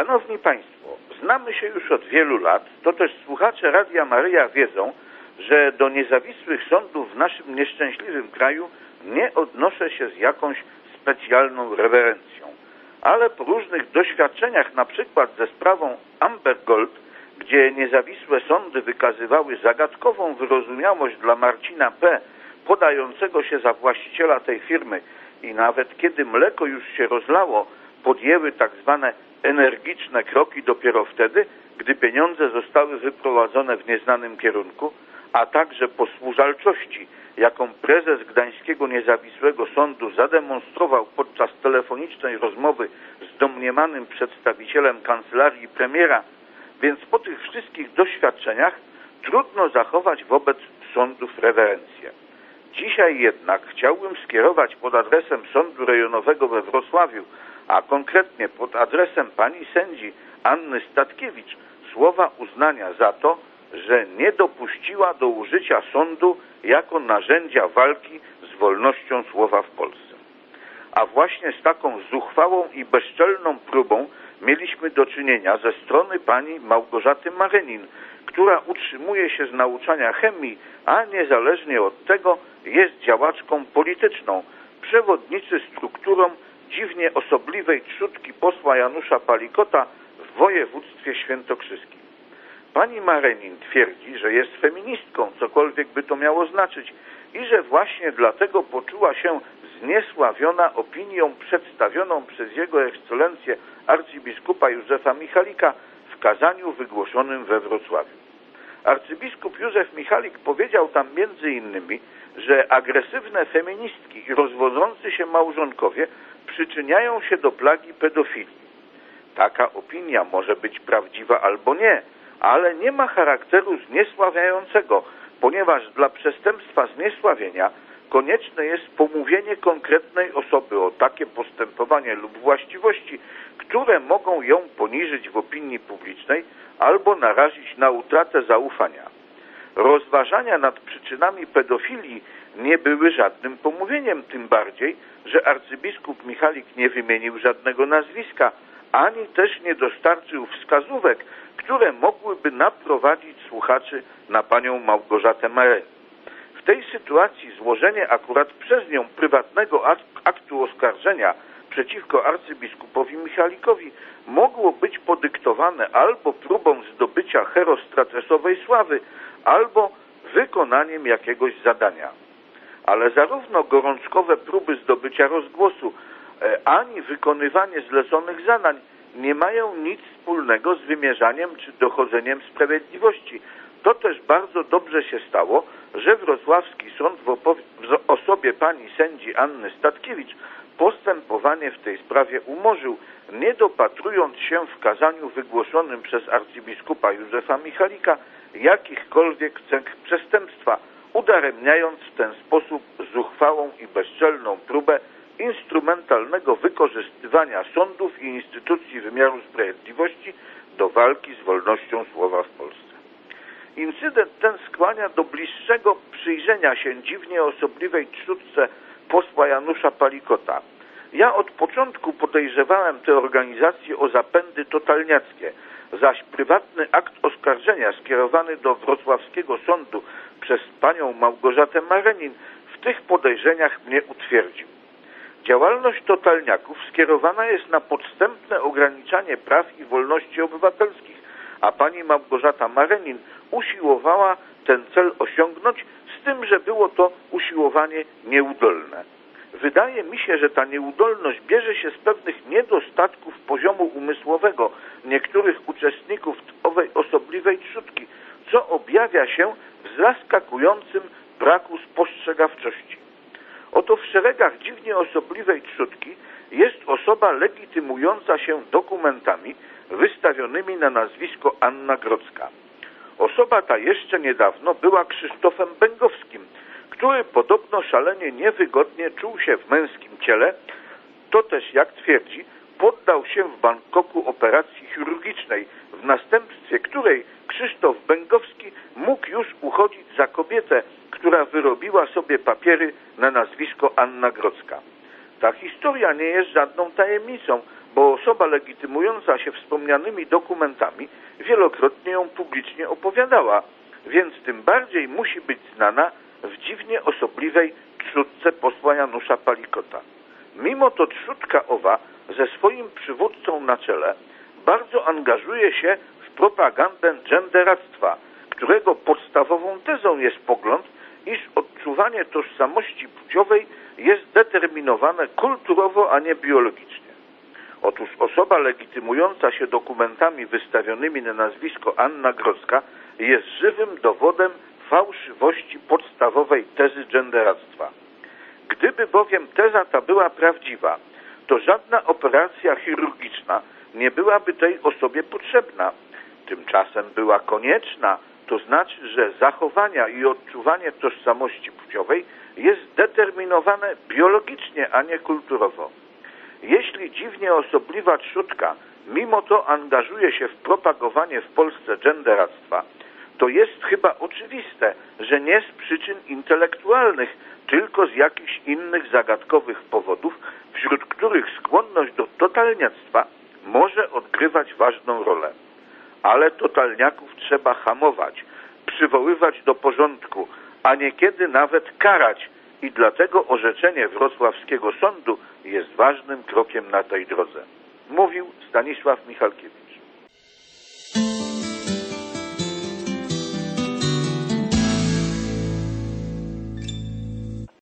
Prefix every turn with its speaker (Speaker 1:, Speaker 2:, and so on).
Speaker 1: Szanowni Państwo, znamy się już od wielu lat, to też słuchacze Radia Maryja wiedzą, że do niezawisłych sądów w naszym nieszczęśliwym kraju nie odnoszę się z jakąś specjalną rewerencją. Ale po różnych doświadczeniach, na przykład ze sprawą Amber Gold, gdzie niezawisłe sądy wykazywały zagadkową wyrozumiałość dla Marcina P., podającego się za właściciela tej firmy i nawet kiedy mleko już się rozlało, podjęły tak zwane energiczne kroki dopiero wtedy, gdy pieniądze zostały wyprowadzone w nieznanym kierunku, a także posłużalczości, jaką prezes Gdańskiego Niezawisłego Sądu zademonstrował podczas telefonicznej rozmowy z domniemanym przedstawicielem kancelarii premiera, więc po tych wszystkich doświadczeniach trudno zachować wobec sądów rewerencję. Dzisiaj jednak chciałbym skierować pod adresem Sądu Rejonowego we Wrocławiu, a konkretnie pod adresem pani sędzi Anny Statkiewicz, słowa uznania za to, że nie dopuściła do użycia sądu jako narzędzia walki z wolnością słowa w Polsce. A właśnie z taką zuchwałą i bezczelną próbą mieliśmy do czynienia ze strony pani Małgorzaty Marenin, która utrzymuje się z nauczania chemii, a niezależnie od tego jest działaczką polityczną, przewodniczy strukturą dziwnie osobliwej trzutki posła Janusza Palikota w województwie świętokrzyskim. Pani Marenin twierdzi, że jest feministką, cokolwiek by to miało znaczyć, i że właśnie dlatego poczuła się zniesławiona opinią przedstawioną przez Jego Ekscelencję arcybiskupa Józefa Michalika w kazaniu wygłoszonym we Wrocławiu. Arcybiskup Józef Michalik powiedział tam między innymi, że agresywne feministki i rozwodzący się małżonkowie przyczyniają się do plagi pedofilii. Taka opinia może być prawdziwa albo nie, ale nie ma charakteru zniesławiającego, ponieważ dla przestępstwa zniesławienia konieczne jest pomówienie konkretnej osoby o takie postępowanie lub właściwości, które mogą ją poniżyć w opinii publicznej albo narazić na utratę zaufania. Rozważania nad przyczynami pedofilii nie były żadnym pomówieniem, tym bardziej, że arcybiskup Michalik nie wymienił żadnego nazwiska, ani też nie dostarczył wskazówek, które mogłyby naprowadzić słuchaczy na panią Małgorzatę Mareni. W tej sytuacji złożenie akurat przez nią prywatnego aktu oskarżenia przeciwko arcybiskupowi Michalikowi mogło być podyktowane albo próbą zdobycia herostratesowej sławy, albo wykonaniem jakiegoś zadania. Ale zarówno gorączkowe próby zdobycia rozgłosu, e, ani wykonywanie zleconych zadań nie mają nic wspólnego z wymierzaniem czy dochodzeniem sprawiedliwości. To też bardzo dobrze się stało, że wrocławski sąd w, w osobie pani sędzi Anny Statkiewicz postępowanie w tej sprawie umorzył, nie dopatrując się w kazaniu wygłoszonym przez arcybiskupa Józefa Michalika jakichkolwiek cech przestępstwa, udaremniając w ten sposób zuchwałą i bezczelną próbę instrumentalnego wykorzystywania sądów i instytucji wymiaru sprawiedliwości do walki z wolnością słowa w Polsce. Incydent ten skłania do bliższego przyjrzenia się dziwnie osobliwej trzutce posła Janusza Palikota. Ja od początku podejrzewałem tę organizację o zapędy totalniackie, zaś prywatny akt oskarżenia skierowany do wrocławskiego sądu przez panią Małgorzatę Marenin w tych podejrzeniach mnie utwierdził. Działalność totalniaków skierowana jest na podstępne ograniczanie praw i wolności obywatelskich, a pani Małgorzata Marenin usiłowała ten cel osiągnąć, z tym, że było to usiłowanie nieudolne. Wydaje mi się, że ta nieudolność bierze się z pewnych niedostatków poziomu umysłowego niektórych uczestników owej osobliwej trzutki, co objawia się w zaskakującym braku spostrzegawczości. Oto w szeregach dziwnie osobliwej trzutki jest osoba legitymująca się dokumentami wystawionymi na nazwisko Anna Grodzka. Osoba ta jeszcze niedawno była Krzysztofem Bęgowskim, który podobno szalenie niewygodnie czuł się w męskim ciele, to też, jak twierdzi, poddał się w Bangkoku operacji chirurgicznej, w następstwie której Krzysztof Bęgowski mógł już uchodzić za kobietę, która wyrobiła sobie papiery na nazwisko Anna Grodzka. Ta historia nie jest żadną tajemnicą, bo osoba legitymująca się wspomnianymi dokumentami wielokrotnie ją publicznie opowiadała, więc tym bardziej musi być znana w dziwnie osobliwej trzutce posła Janusza Palikota. Mimo to trzutka owa ze swoim przywódcą na czele bardzo angażuje się w propagandę genderactwa, którego podstawową tezą jest pogląd, iż odczuwanie tożsamości płciowej jest determinowane kulturowo, a nie biologicznie. Otóż osoba legitymująca się dokumentami wystawionymi na nazwisko Anna Grodzka jest żywym dowodem fałszywości podstawowej tezy genderactwa. Gdyby bowiem teza ta była prawdziwa, to żadna operacja chirurgiczna nie byłaby tej osobie potrzebna. Tymczasem była konieczna, to znaczy, że zachowania i odczuwanie tożsamości płciowej jest determinowane biologicznie, a nie kulturowo. Jeśli dziwnie osobliwa trzutka mimo to angażuje się w propagowanie w Polsce genderactwa, to jest chyba oczywiste, że nie z przyczyn intelektualnych, tylko z jakichś innych zagadkowych powodów, wśród których skłonność do totalniactwa może odgrywać ważną rolę. Ale totalniaków trzeba hamować, przywoływać do porządku, a niekiedy nawet karać i dlatego orzeczenie wrocławskiego sądu jest ważnym krokiem na tej drodze. Mówił Stanisław Michalkiewicz.